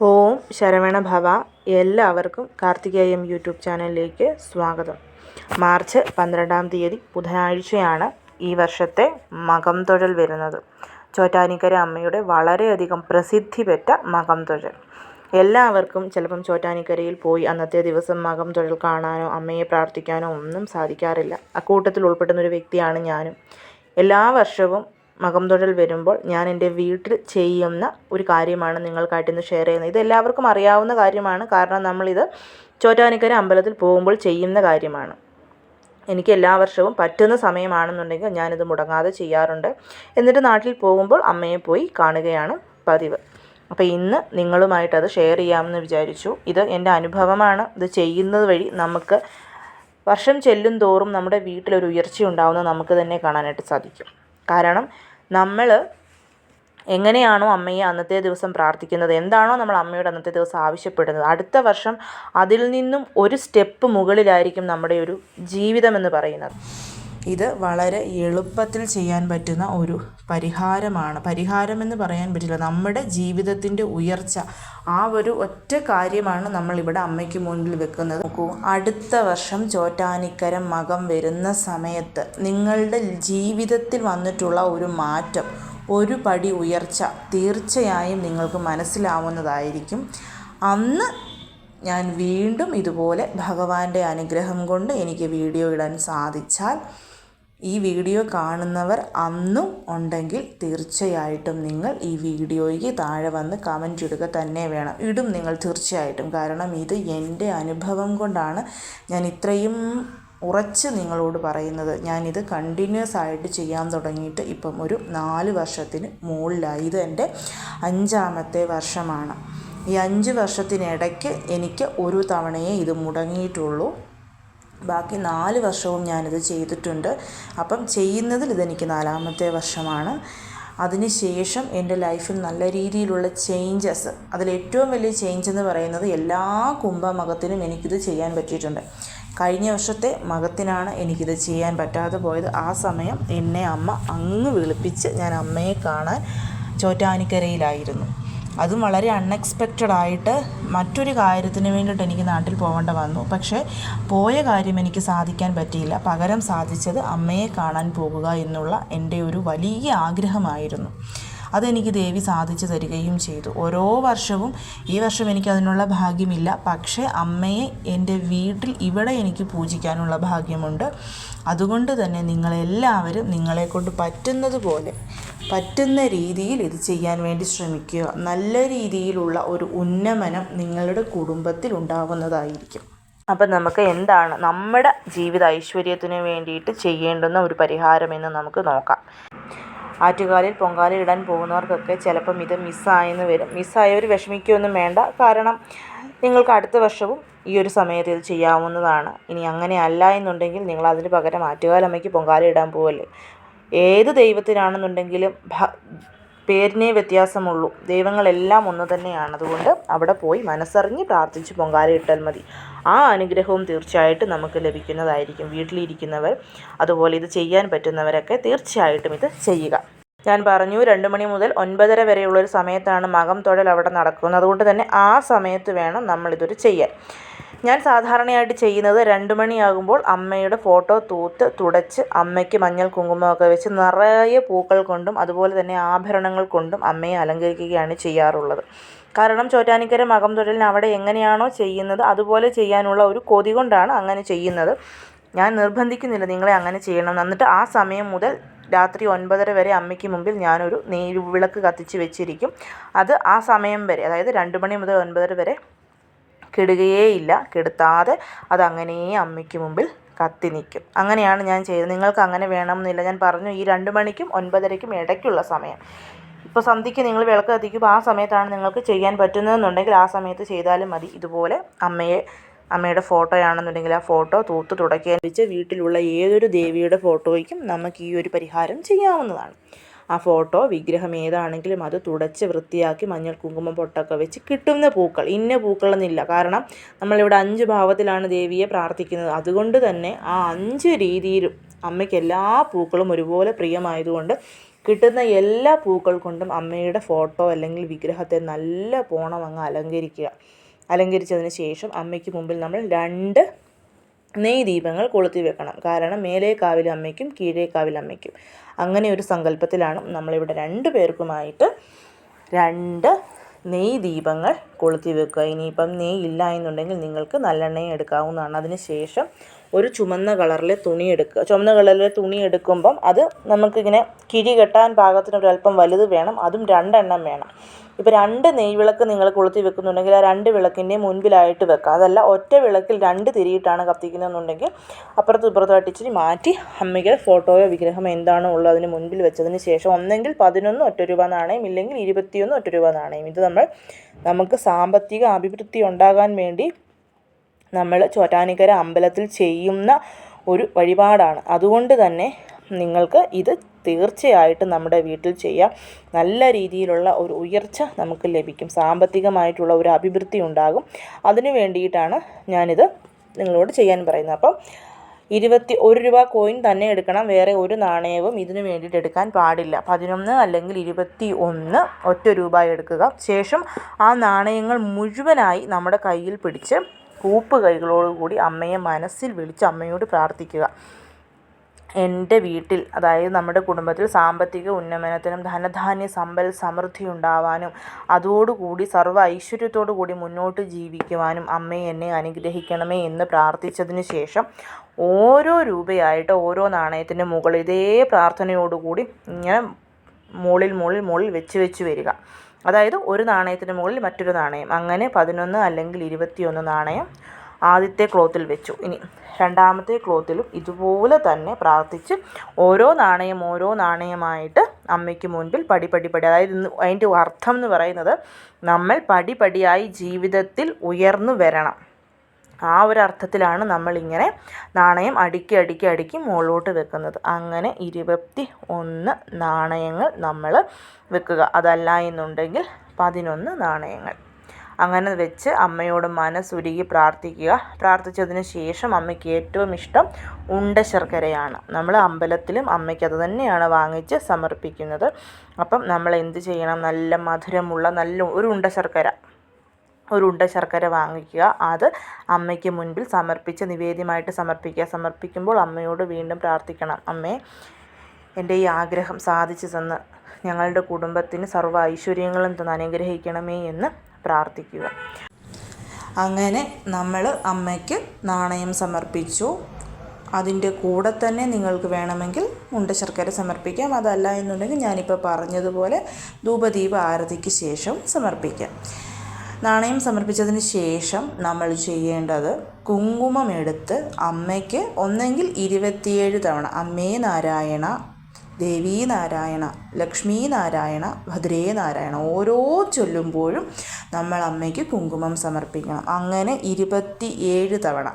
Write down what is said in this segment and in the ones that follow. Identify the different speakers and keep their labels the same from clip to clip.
Speaker 1: ഓം ശരവണ ഭവ എല്ലാവർക്കും കാർത്തികേയം യൂട്യൂബ് ചാനലിലേക്ക് സ്വാഗതം. മാർച്ച് പന്ത്രണ്ടാം തീയതി ബുധനാഴ്ചയാണ് ഈ വർഷത്തെ മകം തൊഴൽ വരുന്നത്. ചോറ്റാനിക്കര അമ്മയുടെ വളരെയധികം പ്രസിദ്ധി പെറ്റ മകം തൊഴൽ. എല്ലാവർക്കും ചിലപ്പം ചോറ്റാനിക്കരയിൽ പോയി അന്നത്തെ ദിവസം മകം തൊഴൽ കാണാനോ അമ്മയെ പ്രാർത്ഥിക്കാനോ ഒന്നും സാധിക്കാറില്ല. അക്കൂട്ടത്തിൽ ഉൾപ്പെടുന്ന ഒരു വ്യക്തിയാണ് ഞാനും. എല്ലാ വർഷവും മകം തൊഴൽ വരുമ്പോൾ ഞാൻ എന്റെ വീട്ടിൽ ചെയ്യുന്ന ഒരു കാര്യമാണ് നിങ്ങൾക്കായിട്ട് ഇന്ന് ഷെയർ ചെയ്യുന്നത്. ഇത് എല്ലാവർക്കും അറിയാവുന്ന കാര്യമാണ്. കാരണം നമ്മളിത് ചോറ്റാനിക്കര അമ്പലത്തിൽ പോകുമ്പോൾ ചെയ്യുന്ന കാര്യമാണ്. എനിക്ക് എല്ലാ വർഷവും പറ്റുന്ന സമയമാണെന്നുണ്ടെങ്കിൽ ഞാനിത് മുടങ്ങാതെ ചെയ്യാറുണ്ട്. എന്നിട്ട് നാട്ടിൽ പോകുമ്പോൾ അമ്മയെ പോയി കാണുകയാണ് പതിവ്. അപ്പോൾ ഇന്ന് നിങ്ങളുമായിട്ട് അത് ഷെയർ ചെയ്യാമെന്ന് വിചാരിച്ചു. ഇത് എന്റെ അനുഭവമാണ്. ഇത് ചെയ്യുന്നത് വഴി നമുക്ക് വർഷം ചെല്ലും തോറും നമ്മുടെ വീട്ടിലൊരു ഉയർച്ച ഉണ്ടാവുന്നത് നമുക്ക് തന്നെ കാണാനായിട്ട് സാധിക്കും. കാരണം നമ്മൾ എങ്ങനെയാണോ അമ്മയെ അന്നത്തെ ദിവസം പ്രാർത്ഥിക്കുന്നത്? എന്താണോ നമ്മൾ അമ്മയോട് അന്നത്തെ ദിവസം ആവശ്യപ്പെടുന്നത്? അടുത്ത വർഷം അതിൽ നിന്നും ഒരു സ്റ്റെപ്പ് മുകളിലായിരിക്കും നമ്മുടെ ഒരു ജീവിതം എന്ന് പറയുന്നത്. ഇത് വളരെ എളുപ്പത്തിൽ ചെയ്യാൻ പറ്റുന്ന ഒരു പരിഹാരമാണ്. പരിഹാരമെന്ന് പറയാൻ പറ്റില്ല. നമ്മുടെ ജീവിതത്തിന്റെ ഉയർച്ച ആ ഒരു ഒറ്റ കാര്യമാണ് നമ്മൾ ഇവിടെ അമ്മയ്ക്ക് മുന്നിൽ വെക്കുന്നത്. നോക്കൂ അടുത്ത വർഷം ചോറ്റാനിക്കര മകം വരുന്ന സമയത്ത് നിങ്ങളുടെ ജീവിതത്തിൽ വന്നിട്ടുള്ള ഒരു മാറ്റം ഒരു പടി ഉയർച്ച തീർച്ചയായും നിങ്ങൾക്ക് മനസ്സിലാവുന്നതായിരിക്കും. അന്ന് ഞാൻ വീണ്ടും ഇതുപോലെ ഭഗവാന്റെ അനുഗ്രഹം കൊണ്ട് എനിക്ക് വീഡിയോ ഇടാൻ സാധിച്ചാൽ ഈ വീഡിയോ കാണുന്നവർ അന്നും ഉണ്ടെങ്കിൽ തീർച്ചയായിട്ടും നിങ്ങൾ ഈ വീഡിയോയ്ക്ക് താഴെ വന്ന് കമന്റ് ഇടുക തന്നെ വേണം. ഇടും നിങ്ങൾ തീർച്ചയായിട്ടും. കാരണം ഇത് എന്റെ അനുഭവം കൊണ്ടാണ് ഞാൻ ഇത്രയും ഉറച്ച് നിങ്ങളോട് പറയുന്നത്. ഞാനിത് കണ്ടിന്യൂസ് ആയിട്ട് ചെയ്യാൻ തുടങ്ങിയിട്ട് ഇപ്പം ഒരു നാല് വർഷത്തിന് മുകളിലായി. ഇത് എന്റെ അഞ്ചാമത്തെ വർഷമാണ്. ഈ അഞ്ച് വർഷത്തിനിടയ്ക്ക് എനിക്ക് ഒരു തവണയേ ഇത് മുടങ്ങിയിട്ടുള്ളൂ. ബാക്കി നാല് വർഷവും ഞാനിത് ചെയ്തിട്ടുണ്ട്. അപ്പം ചെയ്യുന്നതിൽ ഇതെനിക്ക് നാലാമത്തെ വർഷമാണ്. അതിനുശേഷം എന്റെ ലൈഫിൽ നല്ല രീതിയിലുള്ള ചേഞ്ചസ് അതിലേറ്റവും വലിയ ചേഞ്ച് എന്ന് പറയുന്നത് എല്ലാ കുംഭമകത്തിനും എനിക്കിത് ചെയ്യാൻ പറ്റിയിട്ടുണ്ട്. കഴിഞ്ഞ വർഷത്തെ മകത്തിനാണ് എനിക്കിത് ചെയ്യാൻ പറ്റാതെ പോയത്. ആ സമയം എന്നെ അമ്മ അങ്ങ് വിളിപ്പിച്ച് ഞാൻ അമ്മയെ കാണാൻ ചോറ്റാനിക്കരയിലായിരുന്നു. അതും വളരെ അൺഎക്സ്പെക്റ്റഡ് ആയിട്ട് മറ്റൊരു കാര്യത്തിന് വേണ്ടിയിട്ട് എനിക്ക് നാട്ടിൽ പോകേണ്ട വന്നു. പക്ഷേ പോയ കാര്യം എനിക്ക് സാധിക്കാൻ പറ്റിയില്ല. പകരം സാധിച്ചത് അമ്മയെ കാണാൻ പോകുക എന്നുള്ള എന്റെ ഒരു വലിയ ആഗ്രഹമായിരുന്നു. അതെനിക്ക് ദേവി സാധിച്ചു തരികയും ചെയ്തു. ഓരോ വർഷവും ഈ വർഷം എനിക്ക് അതിനുള്ള ഭാഗ്യമില്ല. പക്ഷേ അമ്മയെ എന്റെ വീട്ടിൽ ഇവിടെ എനിക്ക് പൂജിക്കാനുള്ള ഭാഗ്യമുണ്ട്. അതുകൊണ്ട് തന്നെ നിങ്ങളെല്ലാവരും നിങ്ങളെക്കൊണ്ട് പറ്റുന്നത് പോലെ പറ്റുന്ന രീതിയിൽ ഇത് ചെയ്യാൻ വേണ്ടി ശ്രമിക്കുക. നല്ല രീതിയിലുള്ള ഒരു ഉന്നമനം നിങ്ങളുടെ കുടുംബത്തിൽ ഉണ്ടാവുന്നതായിരിക്കും. അപ്പം നമുക്ക് എന്താണ് നമ്മുടെ ജീവിത ഐശ്വര്യത്തിന് വേണ്ടിയിട്ട് ചെയ്യേണ്ടുന്ന ഒരു പരിഹാരമെന്ന് നമുക്ക് നോക്കാം. ആറ്റുകാലിൽ പൊങ്കാല ഇടാൻ പോകുന്നവർക്കൊക്കെ ചിലപ്പം ഇത് മിസ്സായെന്ന് വരും. മിസ്സായവർ വിഷമിക്കുകയൊന്നും വേണ്ട. കാരണം നിങ്ങൾക്ക് അടുത്ത വർഷവും ഈ ഒരു സമയത്ത് ഇത് ചെയ്യാവുന്നതാണ്. ഇനി അങ്ങനെ അല്ല എന്നുണ്ടെങ്കിൽ നിങ്ങൾ അതിന് പകരം ആറ്റുകാലമ്മയ്ക്ക് പൊങ്കാല ഇടാൻ പോവല്ലേ? ഏത് ദൈവത്തിനാണെന്നുണ്ടെങ്കിലും ഭ പേരിനേ വ്യത്യാസമുള്ളൂ. ദൈവങ്ങളെല്ലാം ഒന്ന് തന്നെയാണ്. അതുകൊണ്ട് അവിടെ പോയി മനസ്സറിഞ്ഞ് പ്രാർത്ഥിച്ച് പൊങ്കാല ഇട്ടാൽ മതി. ആ അനുഗ്രഹവും തീർച്ചയായിട്ടും നമുക്ക് ലഭിക്കുന്നതായിരിക്കും വീട്ടിലിരിക്കുന്നവർ. അതുപോലെ ഇത് ചെയ്യാൻ പറ്റുന്നവരൊക്കെ തീർച്ചയായിട്ടും ഇത് ചെയ്യുക. ഞാൻ പറഞ്ഞു രണ്ട് മണി മുതൽ ഒൻപതര വരെയുള്ളൊരു സമയത്താണ് മകം തൊഴൽ അവിടെ നടക്കുന്നത്. അതുകൊണ്ട് തന്നെ ആ സമയത്ത് വേണം നമ്മളിതൊരു ചെയ്യാൻ. ഞാൻ സാധാരണയായിട്ട് ചെയ്യുന്നത് രണ്ട് മണിയാകുമ്പോൾ അമ്മയുടെ ഫോട്ടോ തൂത്ത് തുടച്ച് അമ്മയ്ക്ക് മഞ്ഞൾ കുങ്കുമമൊക്കെ വെച്ച് നിറയെ പൂക്കൾ കൊണ്ടും അതുപോലെ തന്നെ ആഭരണങ്ങൾ കൊണ്ടും അമ്മയെ അലങ്കരിക്കുകയാണ് ചെയ്യാറുള്ളത്. കാരണം ചോറ്റാനിക്കര മകം തൊഴിലിന് അവിടെ എങ്ങനെയാണോ ചെയ്യുന്നത് അതുപോലെ ചെയ്യാനുള്ള ഒരു കൊതി കൊണ്ടാണ് അങ്ങനെ ചെയ്യുന്നത്. ഞാൻ നിർബന്ധിക്കുന്നില്ല നിങ്ങളെ അങ്ങനെ ചെയ്യണം. എന്നിട്ട് ആ സമയം മുതൽ രാത്രി ഒൻപതര വരെ അമ്മയ്ക്ക് മുമ്പിൽ ഞാനൊരു നെയ് വിളക്ക് കത്തിച്ച് വെച്ചിരിക്കും. അത് ആ സമയം വരെ അതായത് രണ്ട് മണി മുതൽ ഒൻപതര വരെ കെടുകയേയില്ല. കെടുത്താതെ അതങ്ങനെ അമ്മയ്ക്ക് മുമ്പിൽ കത്തി നിൽക്കും. അങ്ങനെയാണ് ഞാൻ ചെയ്തത്. നിങ്ങൾക്ക് അങ്ങനെ വേണമെന്നില്ല. ഞാൻ പറഞ്ഞു ഈ രണ്ട് മണിക്കും ഒൻപതരയ്ക്കും ഇടയ്ക്കുള്ള സമയം. ഇപ്പോൾ സന്ധ്യയ്ക്ക് നിങ്ങൾ വിളക്ക് കത്തിക്കുമ്പോൾ ആ സമയത്താണ് നിങ്ങൾക്ക് ചെയ്യാൻ പറ്റുന്നതെന്നുണ്ടെങ്കിൽ ആ സമയത്ത് ചെയ്താലും മതി. ഇതുപോലെ അമ്മയെ അമ്മയുടെ ഫോട്ടോയാണെന്നുണ്ടെങ്കിൽ ആ ഫോട്ടോ തൂത്ത് തുടയ്ക്കാൻ വെച്ച് വീട്ടിലുള്ള ഏതൊരു ദേവിയുടെ ഫോട്ടോയ്ക്കും നമുക്ക് ഈ ഒരു പരിഹാരം ചെയ്യാവുന്നതാണ്. ആ ഫോട്ടോ വിഗ്രഹം ഏതാണെങ്കിലും അത് തുടച്ച് വൃത്തിയാക്കി മഞ്ഞൾ കുങ്കുമം പൊട്ടൊക്കെ വെച്ച് കിട്ടുന്ന പൂക്കൾ. ഇന്ന പൂക്കളെന്നില്ല. കാരണം നമ്മളിവിടെ അഞ്ച് ഭാവത്തിലാണ് ദേവിയെ പ്രാർത്ഥിക്കുന്നത്. അതുകൊണ്ട് തന്നെ ആ അഞ്ച് രീതിയിലും അമ്മയ്ക്ക് എല്ലാ പൂക്കളും ഒരുപോലെ പ്രിയമായതുകൊണ്ട് കിട്ടുന്ന എല്ലാ പൂക്കൾ കൊണ്ടും അമ്മയുടെ ഫോട്ടോ അല്ലെങ്കിൽ വിഗ്രഹത്തെ നല്ല പോണം അങ്ങ് അലങ്കരിക്കുക. അലങ്കരിച്ചതിന് ശേഷം അമ്മയ്ക്ക് മുമ്പിൽ നമ്മൾ രണ്ട് നെയ് ദീപങ്ങൾ കൊളുത്തി വെക്കണം. കാരണം മേലേ കാവിൽ അമ്മയ്ക്കും കീഴേ കാവിൽ അമ്മയ്ക്കും. അങ്ങനെ ഒരു സങ്കല്പത്തിലാണ് നമ്മളിവിടെ രണ്ട് പേർക്കുമായിട്ട് രണ്ട് നെയ് ദീപങ്ങൾ കൊളുത്തി വെക്കുക ഇനിയിപ്പം നെയ് ഇല്ല എന്നുണ്ടെങ്കിൽ നിങ്ങൾക്ക് നല്ലെണ്ണയും എടുക്കാവുന്നതാണ്. അതിന് ശേഷം ഒരു ചുമന്ന കളറിലെ തുണി എടുക്കുക. ചുമന്ന കളറിലെ തുണി എടുക്കുമ്പം അത് നമുക്കിങ്ങനെ കിഴി കെട്ടാൻ പാകത്തിന് ഒരല്പം വലുത് വേണം. അതും രണ്ടെണ്ണം വേണം. ഇപ്പോൾ രണ്ട് നെയ്വിളക്ക് നിങ്ങൾ കൊളുത്തി വെക്കുന്നുണ്ടെങ്കിൽ ആ രണ്ട് വിളക്കിന്റെ മുൻപിലായിട്ട് വെക്കുക അതല്ല ഒറ്റ വിളക്കിൽ രണ്ട് തിരിയിട്ടാണ് കത്തിക്കുന്നതെന്നുണ്ടെങ്കിൽ അപ്പുറത്തും ഇപ്പുറത്തുമായിട്ട് ഇച്ചിരി മാറ്റി അമ്മയ്ക്ക് ഫോട്ടോയോ വിഗ്രഹം എന്താണോ ഉള്ളത് അതിന് മുൻപിൽ വെച്ചതിന് ശേഷം ഒന്നെങ്കിൽ പതിനൊന്ന് ഒറ്റ രൂപ നാണയം ഇല്ലെങ്കിൽ ഇരുപത്തിയൊന്ന് ഒറ്റ രൂപ നാണയം. ഇത് നമ്മൾ നമുക്ക് സാമ്പത്തിക അഭിവൃദ്ധി ഉണ്ടാകാൻ വേണ്ടി നമ്മൾ ചോറ്റാനിക്കര അമ്പലത്തിൽ ചെയ്യുന്ന ഒരു വഴിപാടാണ്. അതുകൊണ്ട് തന്നെ നിങ്ങൾക്ക് ഇത് തീർച്ചയായിട്ടും നമ്മുടെ വീട്ടിൽ ചെയ്യാം. നല്ല രീതിയിലുള്ള ഒരു ഉയർച്ച നമുക്ക് ലഭിക്കും. സാമ്പത്തികമായിട്ടുള്ള ഒരു അഭിവൃദ്ധി ഉണ്ടാകും. അതിനു വേണ്ടിയിട്ടാണ് ഞാനിത് നിങ്ങളോട് ചെയ്യാൻ പറയുന്നത്. അപ്പം ഇരുപത്തി ഒരു രൂപ കോയിൻ തന്നെ എടുക്കണം. വേറെ ഒരു നാണയവും ഇതിന് വേണ്ടിയിട്ട് എടുക്കാൻ പാടില്ല. പതിനൊന്ന് അല്ലെങ്കിൽ ഇരുപത്തി ഒന്ന് ഒറ്റ രൂപ എടുക്കുക. ശേഷം ആ നാണയങ്ങൾ മുഴുവനായി നമ്മുടെ കയ്യിൽ പിടിച്ച് കൂപ്പ് കൈകളോടുകൂടി അമ്മയെ മനസ്സിൽ വിളിച്ച് അമ്മയോട് പ്രാർത്ഥിക്കുക. എന്റെ വീട്ടിൽ അതായത് നമ്മുടെ കുടുംബത്തിൽ സാമ്പത്തിക ഉന്നമനത്തിനും ധനധാന്യ സമ്പൽ സമൃദ്ധി ഉണ്ടാവാനും അതോടുകൂടി സർവ ഐശ്വര്യത്തോടു കൂടി മുന്നോട്ട് ജീവിക്കുവാനും അമ്മയെ എന്നെ അനുഗ്രഹിക്കണമേ എന്ന് പ്രാർത്ഥിച്ചതിന് ശേഷം ഓരോ രൂപയായിട്ട് ഓരോ നാണയത്തിന്റെ മുകളിൽ ഇതേ പ്രാർത്ഥനയോടുകൂടി ഇങ്ങനെ മുകളിൽ മുകളിൽ മുകളിൽ വെച്ച് വെച്ച് വരിക. അതായത് ഒരു നാണയത്തിന് മുകളിൽ മറ്റൊരു നാണയം. അങ്ങനെ പതിനൊന്ന് അല്ലെങ്കിൽ ഇരുപത്തിയൊന്ന് നാണയം ആദ്യത്തെ ക്ലോത്തിൽ വെച്ചു. ഇനി രണ്ടാമത്തെ ക്ലോത്തിലും ഇതുപോലെ തന്നെ പ്രാർത്ഥിച്ച് ഓരോ നാണയം ഓരോ നാണയമായിട്ട് അമ്മയ്ക്ക് മുൻപിൽ പടി പടി പടി. അതായത് അതിന്റെ അർത്ഥം എന്ന് പറയുന്നത് നമ്മൾ പടി പടിയായി ജീവിതത്തിൽ ഉയർന്നു വരണം. ആ ഒരു അർത്ഥത്തിലാണ് നമ്മളിങ്ങനെ നാണയം അടുക്കി അടുക്കി അടുക്കി മുകളിലോട്ട് വെക്കുന്നത്. അങ്ങനെ ഇരുപത്തി ഒന്ന് നാണയങ്ങൾ നമ്മൾ വെക്കുക. അതല്ല എന്നുണ്ടെങ്കിൽ പതിനൊന്ന് നാണയങ്ങൾ. അങ്ങനെ വെച്ച് അമ്മയോട് മനസ്സുരുകി പ്രാർത്ഥിക്കുക. പ്രാർത്ഥിച്ചതിന് ശേഷം അമ്മയ്ക്ക് ഏറ്റവും ഇഷ്ടം ഉണ്ട ശർക്കരയാണ്. നമ്മൾ അമ്പലത്തിലും അമ്മയ്ക്ക് അത് തന്നെയാണ് വാങ്ങിച്ച് സമർപ്പിക്കുന്നത്. അപ്പം നമ്മൾ എന്ത് ചെയ്യണം? നല്ല മധുരമുള്ള നല്ല ഒരു ഉണ്ട ശർക്കര. ഒരു ഉണ്ട ശർക്കര വാങ്ങിക്കുക. അത് അമ്മയ്ക്ക് മുൻപിൽ സമർപ്പിച്ച് നിവേദ്യമായിട്ട് സമർപ്പിക്കുക. സമർപ്പിക്കുമ്പോൾ അമ്മയോട് വീണ്ടും പ്രാർത്ഥിക്കണം. അമ്മേ എന്റെ ഈ ആഗ്രഹം സാധിച്ചു തന്ന്. ഞങ്ങളുടെ കുടുംബത്തിന് സർവ ഐശ്വര്യങ്ങളും തന്ന് അനുഗ്രഹിക്കണമേ എന്ന് പ്രാർത്ഥിക്കുക. അങ്ങനെ നമ്മൾ അമ്മയ്ക്ക് നാണയം സമർപ്പിച്ചു. അതിന്റെ കൂടെ തന്നെ നിങ്ങൾക്ക് വേണമെങ്കിൽ മുണ്ട ശർക്കര സമർപ്പിക്കാം. അതല്ല എന്നുണ്ടെങ്കിൽ ഞാനിപ്പോൾ പറഞ്ഞതുപോലെ ധൂപദീപ ആരതിക്ക് ശേഷം സമർപ്പിക്കാം. നാണയം സമർപ്പിച്ചതിന് ശേഷം നമ്മൾ ചെയ്യേണ്ടത് കുങ്കുമം എടുത്ത് അമ്മയ്ക്ക് ഒന്നെങ്കിൽ ഇരുപത്തിയേഴ് തവണ അമ്മേ നാരായണ ദേവീ ലക്ഷ്മീനാരായണ ലക്ഷ്മീ നാരായണ ഭദ്രേ നാരായണ ഓരോ ചൊല്ലുമ്പോഴും നമ്മൾ അമ്മയ്ക്ക് കുങ്കുമം സമർപ്പിക്കണം. അങ്ങനെ ഇരുപത്തി ഏഴ് തവണ.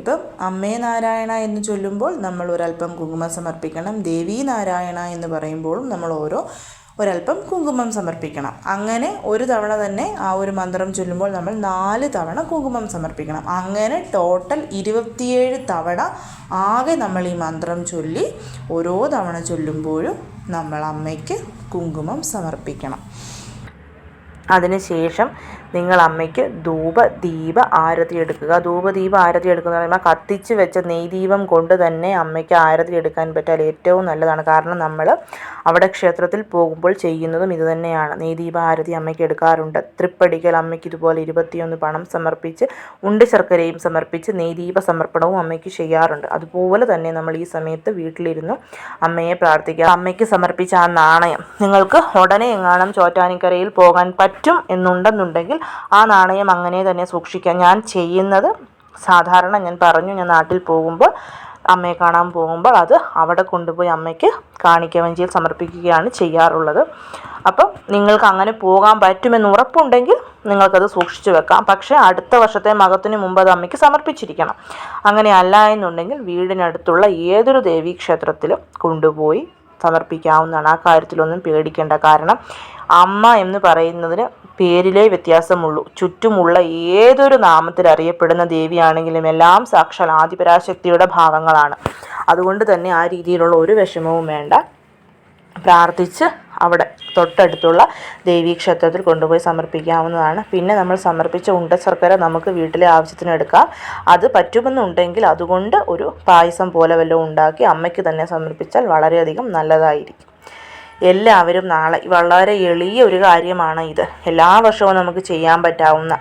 Speaker 1: ഇപ്പം അമ്മേ നാരായണ എന്ന് ചൊല്ലുമ്പോൾ നമ്മൾ ഒരല്പം കുങ്കുമം സമർപ്പിക്കണം ദേവീ നാരായണ എന്ന് പറയുമ്പോഴും നമ്മൾ ഓരോ ഒരല്പം കുങ്കുമം സമർപ്പിക്കണം. അങ്ങനെ ഒരു തവണ തന്നെ ആ ഒരു മന്ത്രം ചൊല്ലുമ്പോൾ നമ്മൾ നാല് തവണ കുങ്കുമം സമർപ്പിക്കണം. അങ്ങനെ ടോട്ടൽ ഇരുപത്തിയേഴ് തവണ ആകെ നമ്മൾ ഈ മന്ത്രം ചൊല്ലി ഓരോ തവണ ചൊല്ലുമ്പോഴും നമ്മൾ അമ്മയ്ക്ക് കുങ്കുമം സമർപ്പിക്കണം. അതിനുശേഷം നിങ്ങൾ അമ്മയ്ക്ക് ധൂപ ദീപ ആരതി എടുക്കുക. ധൂപദീപ ആരതി എടുക്കുക എന്ന് പറയുമ്പോൾ കത്തിച്ച് വെച്ച നെയ്ദീപം കൊണ്ട് തന്നെ അമ്മയ്ക്ക് ആരതി എടുക്കാൻ പറ്റാൽ ഏറ്റവും നല്ലതാണ്. കാരണം നമ്മൾ അവിടെ ക്ഷേത്രത്തിൽ പോകുമ്പോൾ ചെയ്യുന്നതും ഇതുതന്നെയാണ് നെയ്ദീപ ആരതി അമ്മയ്ക്ക് എടുക്കാറുണ്ട്. തൃപ്പടിക്കൽ അമ്മയ്ക്ക് ഇതുപോലെ ഇരുപത്തിയൊന്ന് പണം സമർപ്പിച്ച് ഉണ്ട് ശർക്കരയും സമർപ്പിച്ച് നെയ്ദീപ സമർപ്പണവും അമ്മയ്ക്ക് ചെയ്യാറുണ്ട്. അതുപോലെ തന്നെ നമ്മൾ ഈ സമയത്ത് വീട്ടിലിരുന്നു അമ്മയെ പ്രാർത്ഥിക്കുക അമ്മയ്ക്ക് സമർപ്പിച്ച ആ നാണയം നിങ്ങൾക്ക് ഉടനെ എങ്ങാനും ചോറ്റാനിക്കരയിൽ പോകാൻ പറ്റും എന്നുണ്ടെന്നുണ്ടെങ്കിൽ ആ നാണയം അങ്ങനെ തന്നെ സൂക്ഷിക്കാം. ഞാൻ ചെയ്യുന്നത് സാധാരണ ഞാൻ പറഞ്ഞു ഞാൻ നാട്ടിൽ പോകുമ്പോൾ അമ്മയെ കാണാൻ പോകുമ്പോൾ അത് അവിടെ കൊണ്ടുപോയി അമ്മയ്ക്ക് കാണിക്കവഞ്ചിയിൽ സമർപ്പിക്കുകയാണ് ചെയ്യാറുള്ളത്. അപ്പം നിങ്ങൾക്ക് അങ്ങനെ പോകാൻ പറ്റുമെന്ന് ഉറപ്പുണ്ടെങ്കിൽ നിങ്ങൾക്കത് സൂക്ഷിച്ചു വെക്കാം. പക്ഷേ അടുത്ത വർഷത്തെ മകത്തിന് മുമ്പ് അത് അമ്മയ്ക്ക് സമർപ്പിച്ചിരിക്കണം. അങ്ങനെ അല്ല എന്നുണ്ടെങ്കിൽ വീടിനടുത്തുള്ള ഏതൊരു ദേവീക്ഷേത്രത്തിലും കൊണ്ടുപോയി സമർപ്പിക്കാവുന്നതാണ്. ആ കാര്യത്തിലൊന്നും പേടിക്കേണ്ട. കാരണം അമ്മ എന്ന് പറയുന്നതിന് പേരിലേ വ്യത്യാസമുള്ളൂ. ചുറ്റുമുള്ള ഏതൊരു നാമത്തിൽ അറിയപ്പെടുന്ന ദേവിയാണെങ്കിലും എല്ലാം സാക്ഷാൽ ആദിപരാശക്തിയുടെ ഭാവങ്ങളാണ്. അതുകൊണ്ട് തന്നെ ആ രീതിയിലുള്ള ഒരു വിഷമവും വേണ്ട. പ്രാർത്ഥിച്ച് അവിടെ തൊട്ടടുത്തുള്ള ദേവീ ക്ഷേത്രത്തിൽ കൊണ്ടുപോയി സമർപ്പിക്കാവുന്നതാണ്. പിന്നെ നമ്മൾ സമർപ്പിച്ച ഉണ്ട ശർക്കര നമുക്ക് വീട്ടിലെ ആവശ്യത്തിന് എടുക്കാം. അത് പറ്റുമെന്നുണ്ടെങ്കിൽ അതുകൊണ്ട് ഒരു പായസം പോലെ വല്ലതും ഉണ്ടാക്കി അമ്മയ്ക്ക് തന്നെ സമർപ്പിച്ചാൽ വളരെയധികം നല്ലതായിരിക്കും. എല്ലാവരും നാളെ വളരെ എളിയ ഒരു കാര്യമാണ് ഇത്. എല്ലാ വർഷവും നമുക്ക് ചെയ്യാൻ പറ്റാവുന്ന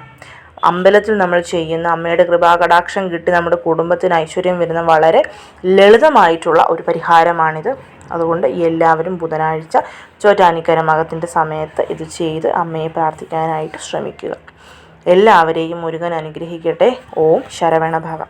Speaker 1: അമ്പലത്തിൽ നമ്മൾ ചെയ്യുന്ന അമ്മയുടെ കൃപാകടാക്ഷം കിട്ടി നമ്മുടെ കുടുംബത്തിന് ഐശ്വര്യം വരുന്ന വളരെ ലളിതമായിട്ടുള്ള ഒരു പരിഹാരമാണിത്. അതുകൊണ്ട് എല്ലാവരും ബുധനാഴ്ച ചോറ്റാനിക്കര മകത്തിന്റെ സമയത്ത് ഇത് ചെയ്ത് അമ്മയെ പ്രാർത്ഥിക്കാനായിട്ട് ശ്രമിക്കുക. എല്ലാവരെയും മുരുകൻ അനുഗ്രഹിക്കട്ടെ. ഓം ശരവണ ഭവ